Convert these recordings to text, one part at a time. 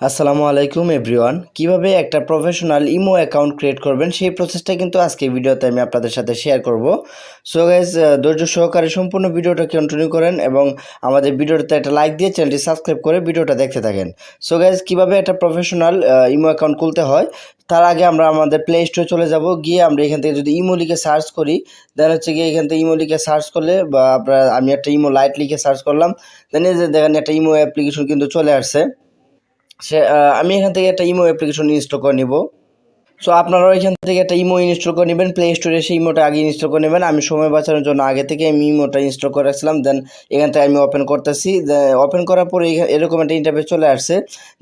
আসসালামু আলাইকুম, এভরিওয়ান। কীভাবে একটা প্রফেশনাল ইমো অ্যাকাউন্ট ক্রিয়েট করবেন, সেই প্রসেসটা কিন্তু আজকে ভিডিওতে আমি আপনাদের সাথে শেয়ার করব। সো গাইজ ধৈর্য সহকারে সম্পূর্ণ ভিডিওটা কন্টিনিউ করেন এবং আমাদের ভিডিওটাতে একটা লাইক দিয়ে চ্যানেলটি সাবস্ক্রাইব করে ভিডিওটা দেখতে থাকেন। সো গাইজ কীভাবে একটা প্রফেশনাল ইমো অ্যাকাউন্ট খুলতে হয়, তার আগে আমরা আমাদের প্লে স্টোরে চলে যাব। গিয়ে আমরা এখান থেকে যদি ইমো লিখে সার্চ করি দেন হচ্ছে গিয়ে এখান থেকে ইমো লিখে সার্চ করলে বা আপনার আমি একটা ইমো লাইট লিখে সার্চ করলাম দেন দেখেন একটা ইমো অ্যাপ্লিকেশন কিন্তু চলে আসছে। সে আমি এখান থেকে একটা ইমো অ্যাপ্লিকেশন ইনস্টল করে নিব। সো আপনারাও এখান থেকে একটা ইমো ইনস্টল করে নেবেন প্লে স্টোরে সেই ইমোটা আগে ইনস্টল করে নেবেন। আমি সময় বাঁচানোর জন্য আগে থেকে আমি ইমোটা ইনস্টল করে রাখছিলাম দেন এখান থেকে আমি ওপেন করতেছি। ওপেন করার পরে এরকম একটা ইন্টারফেস চলে আসছে,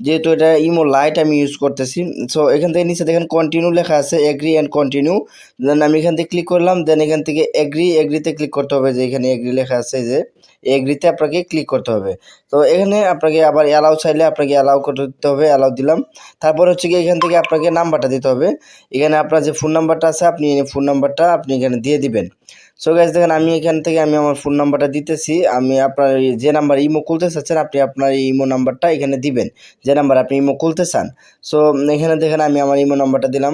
যেহেতু এটা ইমো লাইট আমি ইউজ করতেছি। সো এখান থেকে নিচে দেখেন কন্টিনিউ লেখা আছে এগ্রি অ্যান্ড কন্টিনিউ দেন আমি এখান থেকে ক্লিক করলাম দেন এখান থেকে এগ্রি এগ্রিতে ক্লিক করতে হবে যে এখানে এগ্রি লেখা আছে যে। এগ্রিতে আপনাকে ক্লিক করতে হবে। তো এখানে আপনাকে আবার অ্যালাউ চাইলে আপনাকে অ্যালাউ করতে দিতে হবে অ্যালাউ দিলাম। তারপর হচ্ছে কি এখান থেকে আপনাকে নাম্বারটা দিতে হবে। এখানে আপনার যে ফোন নাম্বারটা আছে, আপনি ফোন নাম্বারটা আপনি এখানে দিয়ে দিবেন। সো গাইজ দেখেন আমি এখান থেকে আমি আমার ফোন নাম্বারটা দিতেছি। আমি আপনার যে নাম্বার ইমো খুলতে চাচ্ছেন, আপনি আপনার ইমো নাম্বারটা এখানে দিবেন। যে নাম্বার আপনি ইমো খুলতে চান। সো এখানে দেখেন আমি আমার ইমো নাম্বারটা দিলাম।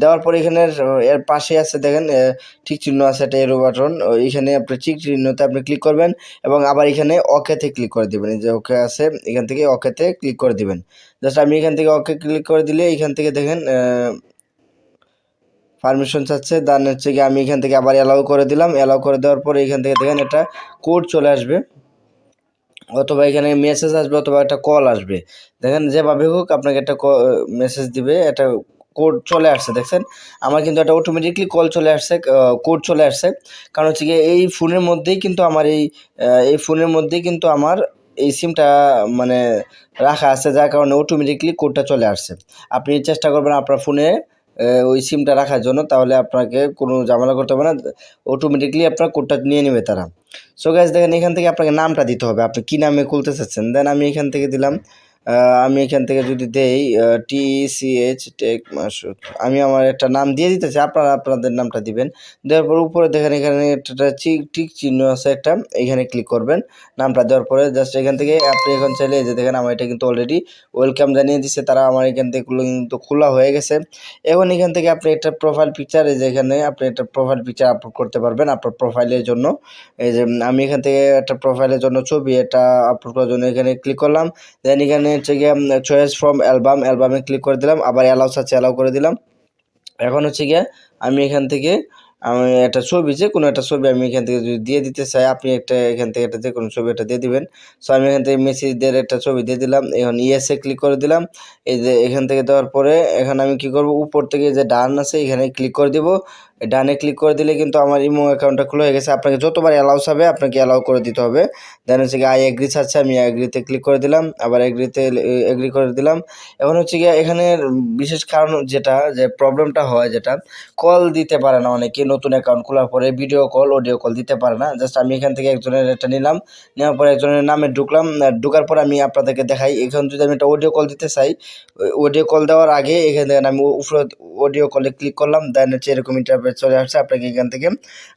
দেওয়ার পরে এখানে এর পাশে আছে দেখেন ঠিক চিহ্ন আছে একটা এরো বাটন এখানে আপনি ঠিক চিহ্নতে আপনি ক্লিক করবেন এবং আবার এখানে ওকেতে ক্লিক করে দিবেন। যে ওকে আছে, এখান থেকে ওকেতে ক্লিক করে দিবেন। জাস্ট আমি এখান থেকে ওকে ক্লিক করে দিলে এখান থেকে দেখেন পারমিশন চাচ্ছে দেন হচ্ছে কি আমি এখান থেকে আবার অ্যালাউ করে দিলাম। অ্যালাউ করে দেওয়ার পরে এখান থেকে দেখেন একটা কোড চলে আসবে। অথবা এখানে মেসেজ আসবে অথবা একটা কল আসবে। দেখেন যেভাবে হোক আপনাকে একটা মেসেজ দিবে, একটা কোড চলে আসছে, দেখছেন? আমার কিন্তু একটা অটোমেটিকলি কল চলে আসছে কোড চলে আসছে। কারণ হচ্ছে গিয়ে এই ফোনের মধ্যেই কিন্তু আমার এই এই ফোনের মধ্যেই কিন্তু আমার এই সিমটা মানে রাখা আছে, যার কারণে অটোমেটিকলি কোডটা চলে আসছে। আপনি চেষ্টা করবেন আপনার ফোনে ওই সিমটা রাখার জন্য, তাহলে আপনাকে কোনো ঝামেলা করতে হবে না অটোমেটিকলি আপনার কোডটা নিয়ে নেবে তারা। সো গাইজ দেখেন, এখান থেকে আপনাকে নামটা দিতে হবে। আপনি কী নামে খুলতে চাচ্ছেন? দেন আমি এখান থেকে দিলাম আমি এখান থেকে যদি দেই T C H tech Masud আমি আমার একটা নাম দিয়ে দিতেছি, আপনারা আপনাদের নামটা দিবেন। দেওয়ার পর উপরে দেখেন, এখানে একটা টিক চিহ্ন আছে একটা, এখানে ক্লিক করবেন। নামটা দেওয়ার পরে জাস্ট এখান থেকে আপনি এখন চাইলে যে দেখেন, আমার এটা কিন্তু অলরেডি ওয়েলকাম জানিয়ে দিচ্ছে তারা আমার এখান থেকে কিন্তু খোলা হয়ে গেছে। এখন এখান থেকে আপনি একটা প্রোফাইল পিকচার এই যে এখানে আপনি একটা প্রোফাইল পিকচার আপলোড করতে পারবেন আপনার প্রোফাইলের জন্য। এই যে আমি এখান থেকে একটা প্রোফাইলের জন্য ছবি এটা আপলোড করার জন্য এখানে ক্লিক করলাম। দেন এখানে হচ্ছে গিয়ে চয়েস ফ্রম অ্যালবাম অ্যালবামে ক্লিক করে দিলাম, আবার অ্যালাউ আছে অ্যালাউ করে দিলাম। এখন হচ্ছে গিয়ে, আমি এখান থেকে, আমি একটা ছবি, যে কোনো একটা ছবি আমি এখান থেকে যদি দিয়ে দিতে চাই, আপনি একটা, এখান থেকে একটা যে কোনো ছবি একটা দিয়ে দিবেন। সো আমি এখান থেকে মেসেজদের একটা ছবি দিয়ে দিলাম, এখন ইয়েসে ক্লিক করে দিলাম। এই যে এখান থেকে দেওয়ার পরে, এখন আমি কি করব? উপর থেকে যে ডান আছে, এখানে ক্লিক করে দিব। ডানে ক্লিক করে দিলে কিন্তু আমার ইমো অ্যাকাউন্টটা খুলে হয়ে গেছে। আপনাকে যতবার অ্যালাউস হবে আপনাকে অ্যালাউ করে দিতে হবে। দেন হচ্ছে গিয়ে আই এগ্রি আছে আমি এগ্রিতে ক্লিক করে দিলাম, আবার এগ্রিতে এগ্রি করে দিলাম। এখন হচ্ছে গিয়ে এখানে বিশেষ কারণ যেটা, যে প্রবলেমটা হয় যেটা কল দিতে পারে না অনেকে, নতুন অ্যাকাউন্ট খোলার পরে ভিডিও কল অডিও কল দিতে পারে না। জাস্ট আমি এখান থেকে একজনের একটা নিলাম, নেওয়ার পরে একজনের নামে ঢুকলাম ঢোকার পর আমি আপনাদেরকে দেখাই। এখন যদি আমি একটা অডিও কল দিতে চাই অডিও কল দেওয়ার আগে এখান থেকে আমি উপরে অডিও কলে ক্লিক করলাম দেন হচ্ছে এরকম ইন্টারফেস চলে আসছে, আপনাকে এখান থেকে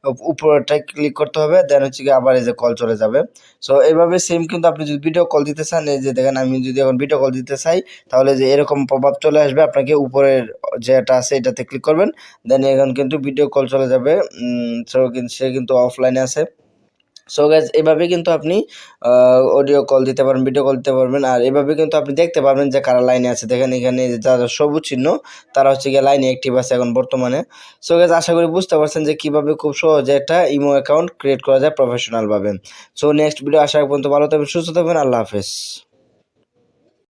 উপ- উপরটায় ক্লিক করতে হবে দেন হচ্ছে গিয়ে আবার এই যে কল চলে যাবে। সো এইভাবে সেম কিন্তু আপনি যদি ভিডিও কল দিতে চান, এই যে দেখেন আমি যদি এখন ভিডিও কল দিতে চাই, তাহলে যে এরকম প্রভাব চলে আসবে, আপনাকে উপরের যেটা আছে এটাতে ক্লিক করবেন দেন এখন কিন্তু ভিডিও কল চলে যাবে সো সে কিন্তু অফলাইনে আছে। সো গ্যাস এভাবে কিন্তু আপনি অডিও কল দিতে পারবেন ভিডিও কল দিতে পারবেন। আর এভাবে কিন্তু আপনি দেখতে পারবেন যে কারা লাইনে আছে। দেখেন এখানে যারা সবুজ চিহ্ন, তারা হচ্ছে গিয়ে লাইনে অ্যাক্টিভ আছে এখন বর্তমানে। সো গ্যাস আশা করি বুঝতে পারছেন যে কীভাবে খুব সহজে একটা ইমো অ্যাকাউন্ট ক্রিয়েট করা যায় প্রফেশনালভাবে সো নেক্সট ভিডিও আশা পর্যন্ত ভালো থাকবেন, সুস্থ থাকবেন, আল্লাহ হাফেজ।